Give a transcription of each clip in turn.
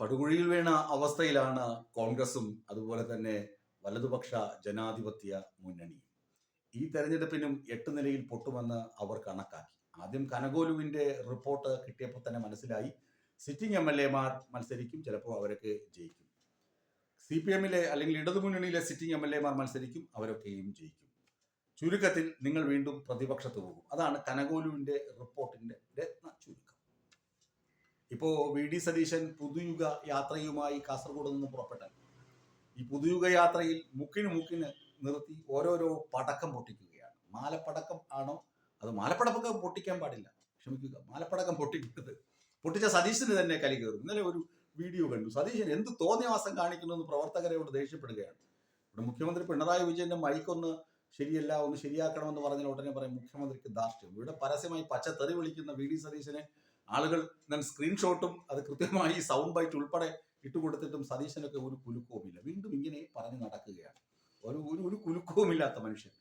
പടുകുഴിയിൽ വീണ അവസ്ഥയിലാണ് കോൺഗ്രസും അതുപോലെ തന്നെ വലതുപക്ഷ ജനാധിപത്യ മുന്നണി ഈ തെരഞ്ഞെടുപ്പിനും എട്ട് നിലയിൽ പൊട്ടുമെന്ന് അവർ കണക്കാക്കി. ആദ്യം കനകോലുവിന്റെ റിപ്പോർട്ട് കിട്ടിയപ്പോൾ തന്നെ മനസ്സിലായി. സിറ്റിംഗ് എം എൽ എമാർ മത്സരിക്കും ചിലപ്പോൾ അവരൊക്കെ ജയിക്കും. സി പി എമ്മിലെ അല്ലെങ്കിൽ ഇടതുമുന്നണിയിലെ സിറ്റിംഗ് എം എൽ എമാർ മത്സരിക്കും അവരൊക്കെയും ജയിക്കും. ചുരുക്കത്തിൽ നിങ്ങൾ വീണ്ടും പ്രതിപക്ഷത്ത് പോകും. അതാണ് കനകോലുവിന്റെ റിപ്പോർട്ടിന്റെ ചുരുക്കം. ഇപ്പോ വി ഡി സതീശൻ പുതുയുഗ യാത്രയുമായി കാസർഗോഡ് നിന്ന് പുറപ്പെട്ട ഈ പുതുയുഗ യാത്രയിൽ മുക്കിന് മുക്കിന് നിർത്തി ഓരോരോ പടക്കം പൊട്ടിക്കുകയാണ്. മാലപ്പടക്കം ആണോ? അത് മാലപ്പടക്കം പൊട്ടിക്കാൻ പാടില്ല. ക്ഷമിക്കുക. മാലപ്പടക്കം പൊട്ടിക്കുന്നത് പൊട്ടിച്ച സതീശന് തന്നെ കലി കയറും. ഇന്നലെ ഒരു വീഡിയോ കണ്ടു. സതീശൻ എന്ത് തോന്നിയവാസം കാണിക്കുന്നു എന്ന് പ്രവർത്തകരോട് ദേഷ്യപ്പെടുകയാണ്. ഇവിടെ മുഖ്യമന്ത്രി പിണറായി വിജയന്റെ മൈക്കൊന്ന് ശരിയല്ല ഒന്ന് ശരിയാക്കണമെന്ന് പറഞ്ഞ ഉടനെ പറയും മുഖ്യമന്ത്രിക്ക് ധാർഷ്ട്യം. ഇവിടെ പരസ്യമായി പച്ച തെറി വിളിക്കുന്ന വി ഡി സതീശനെ ആളുകൾ ഞാൻ സ്ക്രീൻഷോട്ടും അത് കൃത്യമായി സൗണ്ട് ബൈറ്റ് ഉൾപ്പെടെ ഇട്ടുകൊടുത്തിട്ടും സതീശനൊക്കെ ഒരു കുലുക്കവുമില്ല. വീണ്ടും ഇങ്ങനെ പറഞ്ഞു നടക്കുകയാണ്. ഒരു ഒരു ഒരു കുലുക്കവുമില്ലാത്ത മനുഷ്യൻ.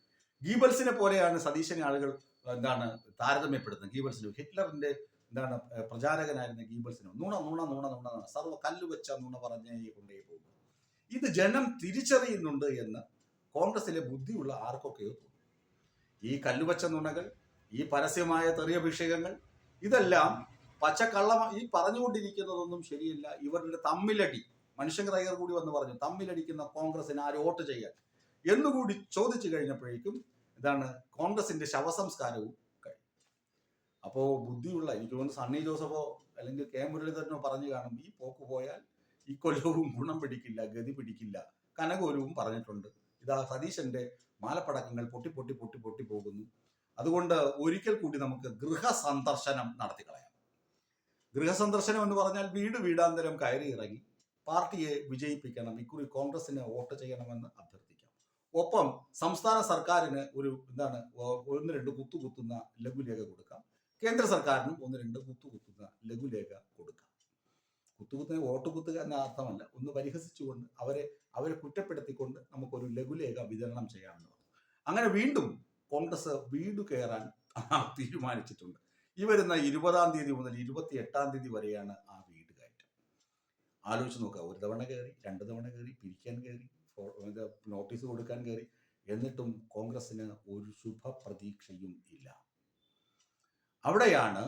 ഗീബൽസിനെ പോലെയാണ് സതീശനെ ആളുകൾ എന്താണ് താരതമ്യപ്പെടുത്തുന്നത്. ഗീബൽസിന് ഹിറ്റ്ലറിന്റെ എന്താണ് പ്രചാരകനായിരുന്ന ഗീബൽസിന്. നുണ നുണ നുണ നുണ സർവ കല്ലുവെച്ച കല്ല് വെച്ച നുണ പറഞ്ഞേ കൊണ്ടേ ഇത് ജനം തിരിച്ചറിയുന്നുണ്ട് എന്ന് കോൺഗ്രസിലെ ബുദ്ധിയുള്ള ആർക്കൊക്കെയോ തോന്നും. ഈ കല്ലുവച്ച നുണകൾ ഈ പരസ്യമായ തെറിയഭിഷേകങ്ങൾ ഇതെല്ലാം പച്ചക്കള്ള ഈ പറഞ്ഞുകൊണ്ടിരിക്കുന്നതൊന്നും ശരിയല്ല. ഇവരുടെ തമ്മിലടി. മനുഷ്യൻ തയ്യർ കൂടി വന്ന് പറഞ്ഞു തമ്മിലടിക്കുന്ന കോൺഗ്രസിന് ആര് വോട്ട് ചെയ്യാൻ? എന്നുകൂടി ചോദിച്ചു കഴിഞ്ഞപ്പോഴേക്കും ഇതാണ് കോൺഗ്രസിന്റെ ശവസംസ്കാരവും കഴിഞ്ഞു. അപ്പോ ബുദ്ധിയുള്ള എനിക്ക് തോന്നുന്നു സണ്ണി ജോസഫോ അല്ലെങ്കിൽ കെ മുരളീധരനോ പറഞ്ഞു കാണും ഈ പോക്ക് പോയാൽ ഈ കൊല്ലവും ഗുണം പിടിക്കില്ല ഗതി പിടിക്കില്ല. കനകോലവും പറഞ്ഞിട്ടുണ്ട് ഇതാ സതീശന്റെ മാലപ്പടക്കങ്ങൾ പൊട്ടി പൊട്ടി പൊട്ടി പൊട്ടി പോകുന്നു. അതുകൊണ്ട് ഒരിക്കൽ കൂടി നമുക്ക് ഗൃഹസന്ദർശനം നടത്തി കളയാം ഗൃഹസന്ദർശനം എന്ന് പറഞ്ഞാൽ വീട് വീടാന്തരം കയറി ഇറങ്ങി പാർട്ടിയെ വിജയിപ്പിക്കണം ഇക്കുറി കോൺഗ്രസിന് വോട്ട് ചെയ്യണമെന്ന് അഭ്യർത്ഥിക്കാം. ഒപ്പം സംസ്ഥാന സർക്കാരിന് ഒരു എന്താണ് ഒന്ന് രണ്ട് കുത്തുകുത്തുന്ന ലഘുലേഖ കൊടുക്കാം. കേന്ദ്ര സർക്കാരിനും ഒന്ന് രണ്ട് കുത്തുകുത്തുന്ന ലഘുലേഖ കൊടുക്കാം. കുത്തുകുത്തുന്ന വോട്ട് കുത്തുക എന്ന അർത്ഥമല്ല. ഒന്ന് പരിഹസിച്ചുകൊണ്ട് അവരെ അവരെ കുറ്റപ്പെടുത്തിക്കൊണ്ട് നമുക്കൊരു ലഘുലേഖ വിതരണം ചെയ്യാമെന്ന് പറഞ്ഞു. അങ്ങനെ വീണ്ടും കോൺഗ്രസ് വീട് കയറാൻ തീരുമാനിച്ചിട്ടുണ്ട്. ഈ വരുന്ന ഇരുപതാം തീയതി മുതൽ ഇരുപത്തി എട്ടാം തീയതി വരെയാണ് ആ വീട് കയറ്റം. ആലോചിച്ച് നോക്കുക ഒരു തവണ കയറി രണ്ട് തവണ കയറി പിരിക്കാൻ കയറി നോട്ടീസ് കൊടുക്കാൻ കയറി എന്നിട്ടും കോൺഗ്രസിന് ഒരു ശുഭ പ്രതീക്ഷയും ഇല്ല. അവിടെയാണ്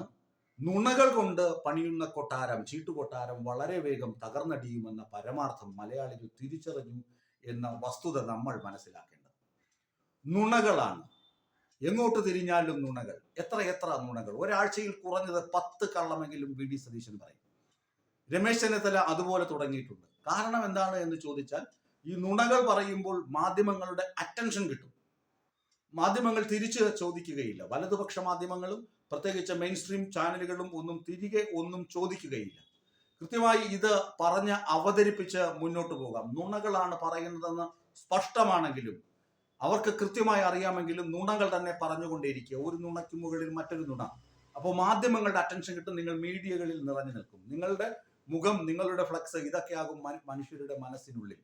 നുണകൾ കൊണ്ട് പണിയുന്ന കൊട്ടാരം ചീട്ടുകൊട്ടാരം വളരെ വേഗം തകർന്നടിയുമെന്ന പരമാർത്ഥം മലയാളികൾ തിരിച്ചറിഞ്ഞു എന്ന വസ്തുത നമ്മൾ മനസ്സിലാക്കേണ്ടത്. നുണകളാണ്. എങ്ങോട്ട് തിരിഞ്ഞാലും നുണകൾ. എത്ര എത്ര നുണകൾ. ഒരാഴ്ചയിൽ കുറഞ്ഞത് പത്ത് കള്ളമെങ്കിലും വി ഡി സതീശൻ പറയും. രമേശ് ചെന്നിത്തല അതുപോലെ തുടങ്ങിയിട്ടുണ്ട്. കാരണം എന്താണ് എന്ന് ചോദിച്ചാൽ ഈ നുണകൾ പറയുമ്പോൾ മാധ്യമങ്ങളുടെ അറ്റൻഷൻ കിട്ടും. മാധ്യമങ്ങൾ തിരിച്ച് ചോദിക്കുകയില്ല. വലതുപക്ഷ മാധ്യമങ്ങളും പ്രത്യേകിച്ച് മെയിൻ സ്ട്രീം ചാനലുകളും ഒന്നും തിരികെ ഒന്നും ചോദിക്കുകയില്ല. കൃത്യമായി ഇത് പറഞ്ഞ് അവതരിപ്പിച്ച് മുന്നോട്ട് പോകാം. നുണകളാണ് പറയുന്നതെന്ന് സ്പഷ്ടമാണെങ്കിലും അവർക്ക് കൃത്യമായി അറിയാമെങ്കിലും നുണകൾ തന്നെ പറഞ്ഞുകൊണ്ടേയിരിക്കുക. ഒരു നുണയ്ക്ക് മുകളിൽ മറ്റൊരു നുണ. അപ്പോൾ മാധ്യമങ്ങളുടെ അറ്റൻഷൻ കിട്ടും നിങ്ങൾ മീഡിയകളിൽ നിറഞ്ഞു നിൽക്കും. നിങ്ങളുടെ മുഖം നിങ്ങളുടെ ഫ്ലക്സ് ഇതൊക്കെ ആകും മനുഷ്യരുടെ മനസ്സിനുള്ളിൽ.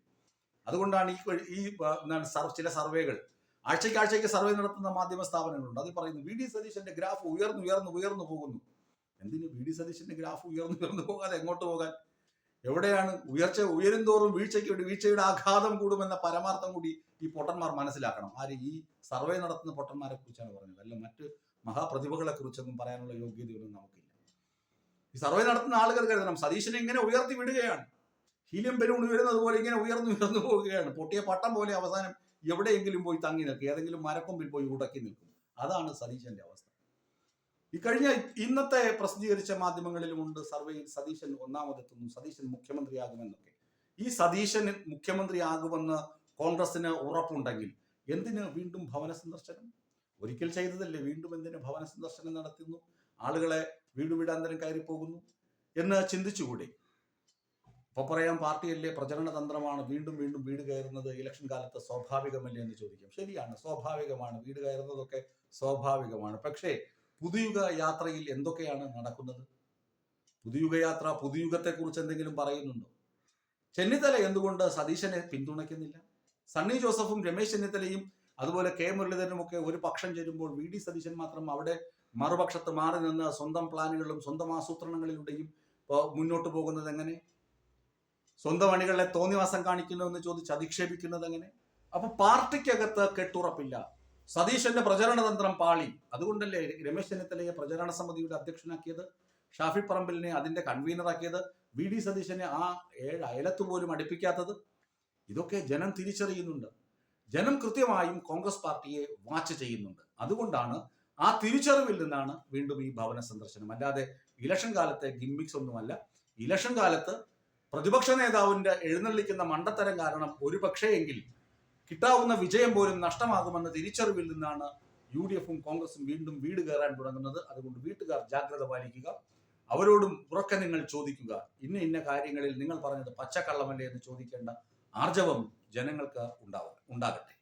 അതുകൊണ്ടാണ് ഈ ഈ എന്താണ് ചില സർവേകൾ. ആഴ്ചയ്ക്ക് ആഴ്ചയ്ക്ക് സർവേ നടത്തുന്ന മാധ്യമ സ്ഥാപനങ്ങളുണ്ട്. അതിൽ പറയുന്നു വി. ഡി. സതീശന്റെ ഗ്രാഫ് ഉയർന്നു ഉയർന്നു ഉയർന്നു പോകുന്നു. എന്തിന് വി. ഡി. സതീശന്റെ ഗ്രാഫ് ഉയർന്നു ഉയർന്നു പോകാതെ എങ്ങോട്ട് പോകാൻ? എവിടെയാണ് ഉയർച്ച ഉയരും തോറും വീഴ്ചയ്ക്ക് വീഴ്ചയുടെ ആഘാതം കൂടുമെന്ന പരമാർത്ഥം കൂടി ഈ പൊട്ടന്മാർ മനസ്സിലാക്കണം. ആര് ഈ സർവേ നടത്തുന്ന പൊട്ടന്മാരെ കുറിച്ചാണ് പറഞ്ഞത്. അല്ല മറ്റ് മഹാപ്രതിഭകളെ കുറിച്ചൊന്നും പറയാനുള്ള യോഗ്യതയൊന്നും നമുക്കില്ല. ഈ സർവേ നടത്തുന്ന ആളുകൾ കരുതണം. സതീശനെ ഇങ്ങനെ ഉയർത്തി വിടുകയാണ്. ഹീലിയം ബലൂൺ ഉയരുന്നത് പോലെ ഇങ്ങനെ ഉയർന്നു ഉയർന്നു പോവുകയാണ്. പൊട്ടിയ പട്ടം പോലെ അവസാനം എവിടെയെങ്കിലും പോയി തങ്ങി നിൽക്കും. ഏതെങ്കിലും മരക്കൊമ്പിൽ പോയി ഉടക്കി നിൽക്കും. അതാണ് സതീശന്റെ അവസ്ഥ. ഈ കഴിഞ്ഞ ഇന്നത്തെ പ്രസിദ്ധീകരിച്ച മാധ്യമങ്ങളിലുമുണ്ട് സർവേയിൽ സതീശൻ ഒന്നാമതെത്തുന്നു. സതീശൻ മുഖ്യമന്ത്രിയാകുമെന്നൊക്കെ. ഈ സതീശൻ മുഖ്യമന്ത്രിയാകുമെന്ന് കോൺഗ്രസിന് ഉറപ്പുണ്ടെങ്കിൽ എന്തിന് വീണ്ടും ഭവന സന്ദർശനം? ഒരിക്കൽ ചെയ്തതല്ലേ വീണ്ടും എന്തിന് ഭവന സന്ദർശനം നടത്തുന്നു? ആളുകളെ വീട് വീടാന്തരം കയറി പോകുന്നു എന്ന് ചിന്തിച്ചുകൂടി? ഇപ്പൊ പറയാം പാർട്ടിയല്ലേ പ്രചരണ തന്ത്രമാണ് വീണ്ടും വീണ്ടും വീട് കയറുന്നത്. ഇലക്ഷൻ കാലത്ത് സ്വാഭാവികമല്ലേ എന്ന് ചോദിക്കും. ശരിയാണ് സ്വാഭാവികമാണ്. വീട് കയറുന്നതൊക്കെ സ്വാഭാവികമാണ്. പക്ഷേ പുതുയുഗ യാത്രയിൽ എന്തൊക്കെയാണ് നടക്കുന്നത്? പുതുയുഗ യാത്ര പുതുയുഗത്തെക്കുറിച്ച് എന്തെങ്കിലും പറയുന്നുണ്ടോ? ചെന്നിത്തല എന്തുകൊണ്ട് സതീശനെ പിന്തുണയ്ക്കുന്നില്ല? സണ്ണി ജോസഫും രമേശ് ചെന്നിത്തലയും അതുപോലെ കെ മുരളീധരനും ഒക്കെ ഒരു പക്ഷം ചേരുമ്പോൾ വി ഡി സതീശൻ മാത്രം അവിടെ മറുപക്ഷത്ത് മാറി നിന്ന് സ്വന്തം പ്ലാനുകളിലും സ്വന്തം ആസൂത്രണങ്ങളിലൂടെയും മുന്നോട്ട് പോകുന്നത് എങ്ങനെ? സ്വന്തം അണികളെ തോന്നിവാസം കാണിക്കുന്നു എന്ന് ചോദിച്ച് അധിക്ഷേപിക്കുന്നത് എങ്ങനെ? അപ്പൊ പാർട്ടിക്കകത്ത് കെട്ടുറപ്പില്ല. സതീശന്റെ പ്രചരണ തന്ത്രം പാളി. അതുകൊണ്ടല്ലേ രമേശ് ചെന്നിത്തലയെ പ്രചരണ സമിതിയുടെ അധ്യക്ഷനാക്കിയത്? ഷാഫി പറമ്പിലിനെ അതിന്റെ കൺവീനറാക്കിയത് വി ഡി സതീശനെ ആ ഏഴ് അയലത്ത് പോലും അടുപ്പിക്കാത്തത്? ഇതൊക്കെ ജനം തിരിച്ചറിയുന്നുണ്ട്. ജനം കൃത്യമായും കോൺഗ്രസ് പാർട്ടിയെ വാച്ച് ചെയ്യുന്നുണ്ട്. അതുകൊണ്ടാണ് ആ തിരിച്ചറിവിൽ നിന്നാണ് വീണ്ടും ഈ ഭവന സന്ദർശനം. അല്ലാതെ ഇലക്ഷൻ കാലത്തെ ഗിമ്മിക്സ് ഒന്നുമല്ല. ഇലക്ഷൻ കാലത്ത് പ്രതിപക്ഷ നേതാവിന്റെ എഴുന്നള്ളിക്കുന്ന മണ്ടത്തരം കാരണം ഒരു പക്ഷേയെങ്കിൽ കിട്ടാവുന്ന വിജയം പോലും നഷ്ടമാകുമെന്ന തിരിച്ചറിവിൽ നിന്നാണ് യു ഡി എഫും കോൺഗ്രസും വീണ്ടും വീട് കയറാൻ തുടങ്ങുന്നത്. അതുകൊണ്ട് വീട്ടുകാർ ജാഗ്രത പാലിക്കുക. അവരോടും ഉറക്കെ നിങ്ങൾ ചോദിക്കുക. ഇന്ന ഇന്ന കാര്യങ്ങളിൽ നിങ്ങൾ പറഞ്ഞത് പച്ചക്കള്ളമല്ലേ എന്ന് ചോദിക്കേണ്ട ആർജവം ജനങ്ങൾക്ക് ഉണ്ടാവുക ഉണ്ടാകട്ടെ.